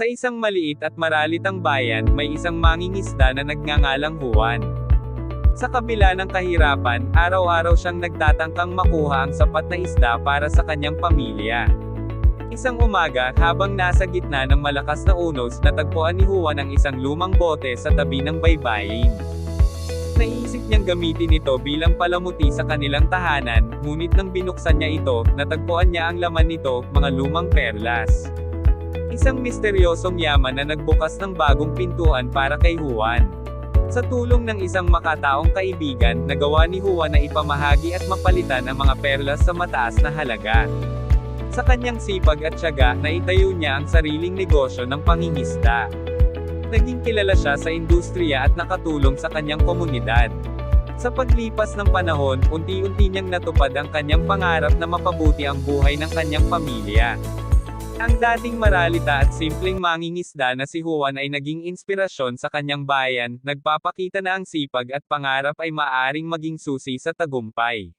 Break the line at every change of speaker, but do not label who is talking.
Sa isang maliit at maralitang bayan, may isang mangingisda na nagngangalang Juan. Sa kabila ng kahirapan, araw-araw siyang nagtatangkang makuha ang sapat na isda para sa kanyang pamilya. Isang umaga, habang nasa gitna ng malakas na unos, natagpuan ni Juan ang isang lumang bote sa tabi ng baybayin. Naisip niyang gamitin ito bilang palamuti sa kanilang tahanan, ngunit nang binuksan niya ito, natagpuan niya ang laman nito, mga lumang perlas. Isang misteryosong yaman na nagbukas ng bagong pintuan para kay Juan. Sa tulong ng isang makataong kaibigan, nagawa ni Juan na ipamahagi at mapalitan ang mga perlas sa mataas na halaga. Sa kanyang sipag at tiyaga, naitayo niya ang sariling negosyo ng pangingisda. Naging kilala siya sa industriya at nakatulong sa kanyang komunidad. Sa paglipas ng panahon, unti-unti niyang natupad ang kanyang pangarap na mapabuti ang buhay ng kanyang pamilya. Ang dating maralita at simpleng mangingisda na si Juan ay naging inspirasyon sa kanyang bayan, nagpapakita na ang sipag at pangarap ay maaaring maging susi sa tagumpay.